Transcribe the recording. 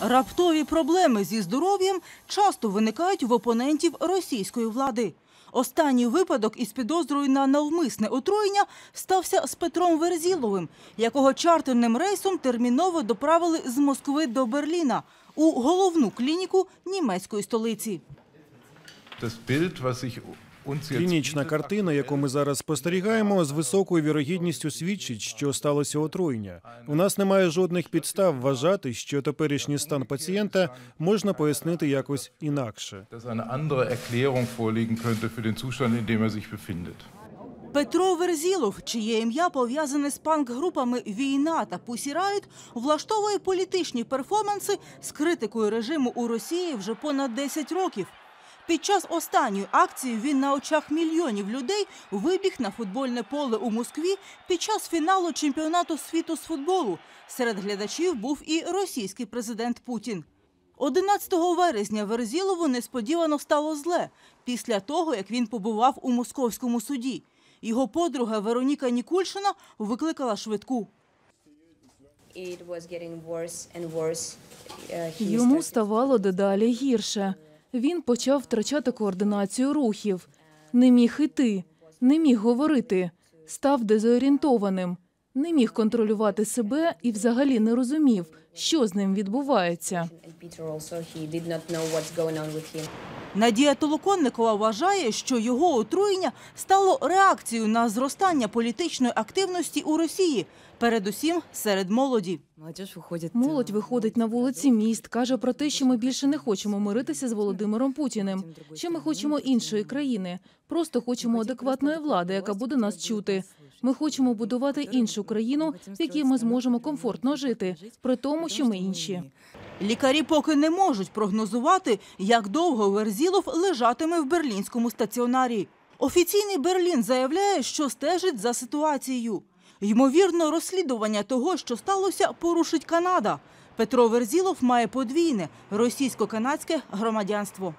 Раптові проблеми зі здоров'ям часто виникають в опонентів російської влади. Останній випадок із підозрою на навмисне отруєння стався з Петром Верзіловим, якого чартерним рейсом терміново доправили з Москви до Берліна у головну клініку німецької столиці. Клінічна картина, яку ми зараз спостерігаємо, з високою вірогідністю свідчить, що сталося отруєння. У нас немає жодних підстав вважати, що теперішній стан пацієнта можна пояснити якось інакше. er. Петро Верзілов, чиє ім'я пов'язане з панк-групами Війна та Пусі Райт, влаштовує політичні перформанси з критикою режиму у Росії вже понад 10 років. Під час останньої акції він на очах мільйонів людей вибіг на футбольне поле у Москві під час фіналу чемпіонату світу з футболу. Серед глядачів був і російський президент Путін. 11 вересня Верзілову несподівано стало зле після того, як він побував у московському суді. Його подруга Вероніка Нікульшина викликала швидку. Uh, Йому ставало дедалі гірше. Він почав втрачати координацію рухів, не міг іти, не міг говорити, став дезорієнтованим, не міг контролювати себе і взагалі не розумів, що з ним відбувається. Надія Толоконникова вважає, що його отруєння стало реакцією на зростання політичної активності у Росії, передусім серед молоді. Выходит. Молодь виходить на вулиці міст, каже про те, що ми більше не хочемо миритися з Володимиром Путіним. Що ми хочемо іншої країни. Просто хочемо адекватної влади, яка буде нас чути. Ми хочемо будувати іншу країну, в якій ми зможемо комфортно жити, при тому, що ми інші. Лікарі поки не можуть прогнозувати, як довго Верзілов лежатиме в берлінському стаціонарі. Офіційний Берлін заявляє, що стежить за ситуацією. Ймовірно, розслідування того, що сталося, порушить Канада. Петро Верзілов має подвійне російсько-канадське громадянство.